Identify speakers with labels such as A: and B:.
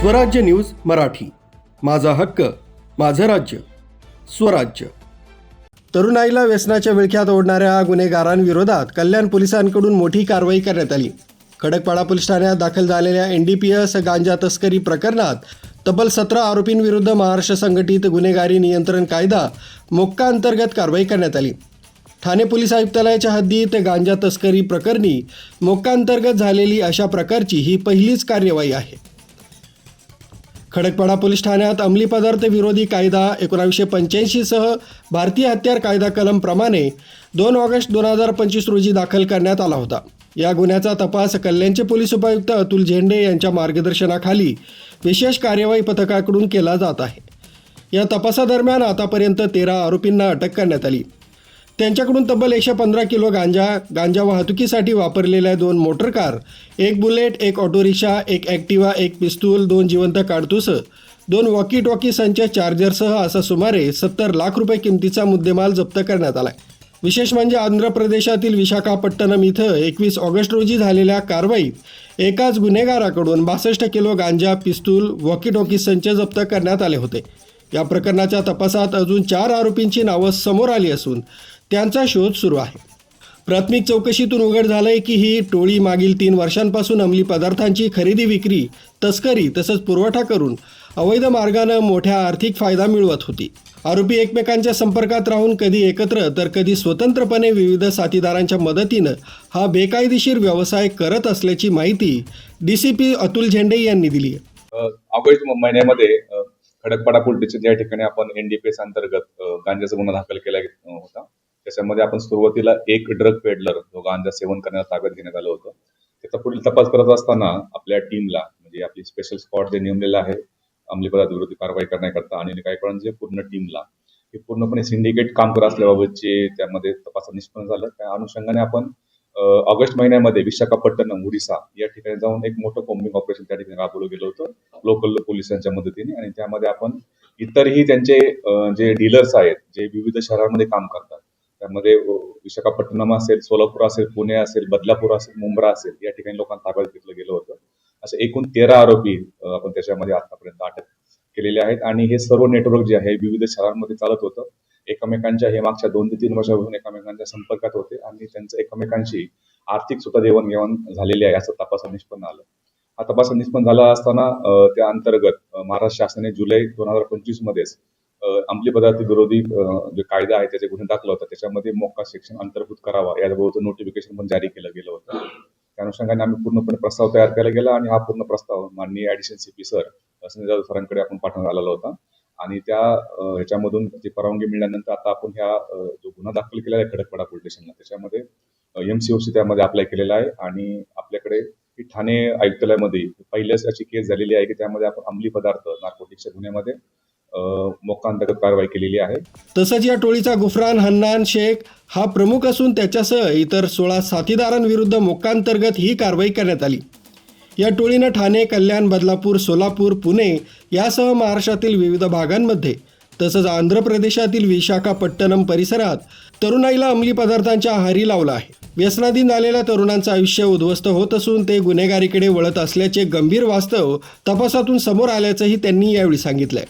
A: स्वराज्य न्यूज मराठी. माझा हक्क माझं राज्य स्वराज्य. तरुणाईला व्यसनाच्या विळख्यात ओढणाऱ्या गुन्हेगारांविरोधात कल्याण पोलिसांकडून मोठी कारवाई करण्यात आली. खडकपाडा पोलीस ठाण्यात दाखल झालेल्या एन डी पी एस गांजा तस्करी प्रकरणात तब्बल सतरा आरोपींविरुद्ध महाराष्ट्र संघटित गुन्हेगारी नियंत्रण कायदा मोक्का अंतर्गत कारवाई करण्यात आली. ठाणे पोलीस आयुक्तालयाच्या हद्दीत गांजा तस्करी प्रकरणी मोक्का अंतर्गत झालेली अशा प्रकारची ही पहिलीच कार्यवाही आहे. खडकपाडा पोलीस ठाण्यात अंमली पदार्थ विरोधी कायदा एकोणावीसशे पंच्याऐंशीसह भारतीय हत्यार कायदा कलमप्रमाणे दोन ऑगस्ट दोन हजार पंचवीस रोजी दाखल करण्यात आला होता. या गुन्ह्याचा तपास कल्याणचे पोलीस उपायुक्त अतुल झेंडे यांच्या मार्गदर्शनाखाली विशेष कार्यवाही पथकाकडून केला जात आहे. या तपासादरम्यान आतापर्यंत तेरा आरोपींना अटक करण्यात आली. त्यांच्याकडून तब्बल एकशे पंधरा किलो गांजा गांजा वाहतुकीसाठी वापरलेल्या दोन मोटर कार एक बुलेट एक ऑटो रिक्षा एक ॲक्टिवा एक पिस्तूल दोन जिवंत काडतूस दोन वॉकी टॉकी संच चार्जरसह असा सुमारे सत्तर लाख रुपये किमतीचा मुद्देमाल जप्त करण्यात आला विशेष म्हणजे आंध्र प्रदेशातील विशाखापट्टणम इथं एकवीस ऑगस्ट रोजी झालेल्या कारवाईत एकाच गुन्हेगाराकडून बासष्ट किलो गांजा पिस्तूल वॉकी टॉकी संच जप्त करण्यात आले होते. या प्रकरणाच्या तपासात अजून चार आरोपींची नावं समोर आली असून त्यांचा शोध सुरू आहे. प्राथमिक चौकशीतून उघड झालंय की ही टोळी मागील तीन वर्षांपासून अंमली पदार्थांची खरेदी विक्री तस्करी तसंच पुरवठा करून अवैध मार्गानं मोठ्या आर्थिक फायदा मिळवत होती. आरोपी एकमेकांच्या संपर्कात राहून कधी एकत्र तर कधी स्वतंत्रपणे विविध साथीदारांच्या मदतीनं हा बेकायदेशीर व्यवसाय करत असल्याची माहिती डी सी पी अतुल झेंडे यांनी दिली आहे.
B: ऑगस्ट महिन्यामध्ये खडकपाडा पोलीस स्टेशन या ठिकाणी आपण एनडीपीएस अंतर्गत गांजाचा गुन्हा दाखल केला त्याच्यामध्ये आपण सुरुवातीला एक ड्रग पेडलर दोघांचा सेवन करण्यास ताब्यात घेण्यात आलं होतं. त्याचा पुढील तपास करत असताना आपल्या टीमला म्हणजे आपली स्पेशल स्क्वॉड जे नेमलेलं आहे अंमली पदार्थ विरोधी कारवाई करण्याकरता आणि गायकवाडांच्या पूर्ण टीमला हे पूर्णपणे सिंडिकेट काम करत असल्याबाबतचे त्यामध्ये तपासात निष्पन्न झालं. त्या अनुषंगाने आपण ऑगस्ट महिन्यामध्ये विशाखापट्टणम उडिसा या ठिकाणी जाऊन एक मोठं कॉम्बिंग ऑपरेशन त्या ठिकाणी राबवलं गेलं होतं लोकल पोलिसांच्या मदतीने. आणि त्यामध्ये आपण इतरही त्यांचे जे डीलर्स आहेत जे विविध शहरांमध्ये काम करतात त्यामध्ये विशाखापट्टणम असेल सोलापूर असेल पुणे असेल बदलापूर असेल मुंब्रा असेल या ठिकाणी लोकांना ताब्यात घेतलं गेलं होतं. असे एकूण तेरा आरोपी आपण त्याच्यामध्ये आतापर्यंत अटक केलेले आहेत. आणि हे सर्व नेटवर्क जे आहे विविध शहरांमध्ये चालत होतं. एकमेकांच्या हे मागच्या दोन ते तीन वर्षापासून एकमेकांच्या संपर्कात होते. आणि त्यांचं एकमेकांशी आर्थिक सुद्धा देवाणघेवाण झालेली आहे असं तपासात निष्पन्न आलं. हा तपासात निष्पन्न झाला असताना त्या अंतर्गत महाराष्ट्र शासनाने जुलै दोन हजार पंचवीस मध्येच अंमली पदार्थ विरोधी जे कायदा आहे त्याचे गुन्हे दाखल होता. त्याच्यामध्ये मोक्का सेक्शन अंतर्भूत करावा याबाबत नोटिफिकेशन पण जारी केलं गेलं होतं. त्या अनुषंगाने आम्ही पूर्णपणे प्रस्ताव तयार केला गेला आणि हा पूर्ण प्रस्ताव माननीय additional CP sir Sanjay Jadhav सरांकडे आपण पाठवण्यात आलेला होता. आणि त्या ह्याच्यामधून ती परवानगी मिळाल्यानंतर आता आपण ह्या जो गुन्हा दाखल केलेला आहे खडकपाडा पोलीस स्टेशनला त्याच्यामध्ये एमसीओसी त्यामध्ये अप्लाय केलेला आहे. आणि आपल्याकडे ठाणे आयुक्तालयामध्ये पहिल्याच अशी केस झालेली आहे की त्यामध्ये आपण अंमली पदार्थ नार्कोटिक्सच्या गुन्ह्यामध्ये मोकांतर्गत कारवाई केलेली आहे.
A: तसंच या टोळीचा गुफरान हन्नान शेख हा प्रमुख असून त्याच्यासह इतर सोळा साथीदारांविरुद्ध मोकांतर्गत ही कारवाई करण्यात आली. या टोळीनं ठाणे कल्याण बदलापूर सोलापूर पुणे यासह महाराष्ट्रातील विविध भागांमध्ये तसंच आंध्र प्रदेशातील विशाखापट्टणम परिसरात तरुणाईला अंमली पदार्थांच्या आहारी लावला आहे. व्यसनाधीन झालेल्या तरुणांचं आयुष्य उद्ध्वस्त होत असून ते गुन्हेगारीकडे वळत असल्याचे गंभीर वास्तव तपासातून समोर आल्याचंही त्यांनी यावेळी सांगितलंय.